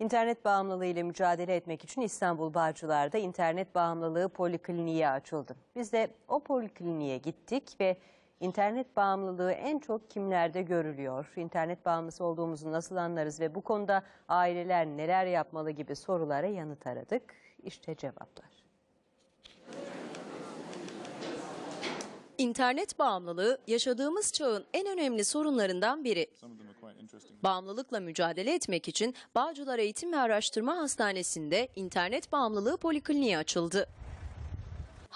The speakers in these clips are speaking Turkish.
İnternet bağımlılığı ile mücadele etmek için İstanbul Bağcılar'da internet bağımlılığı polikliniği açıldı. Biz de o polikliniğe gittik ve internet bağımlılığı en çok kimlerde görülüyor? İnternet bağımlısı olduğumuzu nasıl anlarız ve bu konuda aileler neler yapmalı gibi sorulara yanıt aradık. İşte cevaplar. İnternet bağımlılığı yaşadığımız çağın en önemli sorunlarından biri. Bağımlılıkla mücadele etmek için Bağcılar Eğitim ve Araştırma Hastanesi'nde internet bağımlılığı polikliniği açıldı.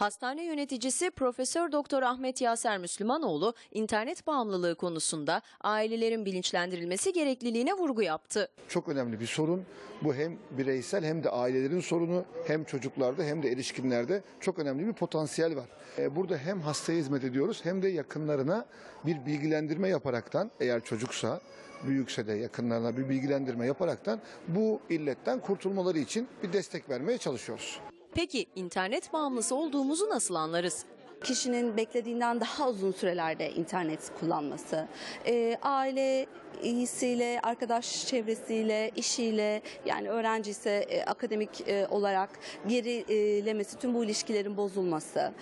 Hastane yöneticisi Profesör Doktor Ahmet Yaser Müslümanoğlu internet bağımlılığı konusunda ailelerin bilinçlendirilmesi gerekliliğine vurgu yaptı. çok önemli bir sorun. Bu hem bireysel hem de ailelerin sorunu hem çocuklarda hem de erişkinlerde çok önemli bir potansiyel var. Ee, Burada hem hastaya hizmet ediyoruz hem de yakınlarına bir bilgilendirme yaparaktan eğer çocuksa büyükse de yakınlarına bir bilgilendirme yaparaktan bu illetten kurtulmaları için bir destek vermeye çalışıyoruz. Peki internet bağımlısı olduğumuzu nasıl anlarız? Kişinin beklediğinden daha uzun sürelerde internet kullanması, e, aile iyisiyle, arkadaş çevresiyle, işiyle yani öğrenci ise e, akademik e, olarak gerilemesi, tüm bu ilişkilerin bozulması.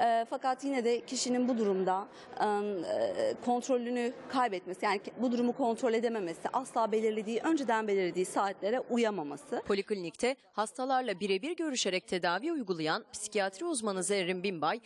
E, fakat yine de kişinin bu durumda e, kontrolünü kaybetmesi, yani bu durumu kontrol edememesi, asla belirlediği, önceden belirlediği saatlere uyamaması. Poliklinikte hastalarla birebir görüşerek tedavi uygulayan psikiyatri uzmanı Zerrin Binbay,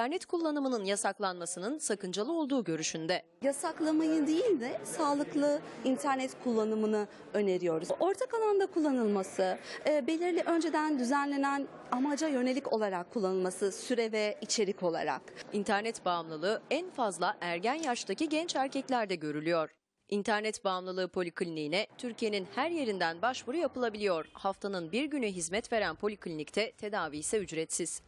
internet kullanımının yasaklanmasının sakıncalı olduğu görüşünde. Yasaklamayı değil de sağlıklı internet kullanımını öneriyoruz. Ortak alanda kullanılması, e, belirli önceden düzenlenen amaca yönelik olarak kullanılması, süre ve içerik olarak. İnternet bağımlılığı en fazla ergen yaştaki genç erkeklerde görülüyor. İnternet bağımlılığı polikliniğine Türkiye'nin her yerinden başvuru yapılabiliyor. Haftanın bir günü hizmet veren poliklinikte tedavi ise ücretsiz.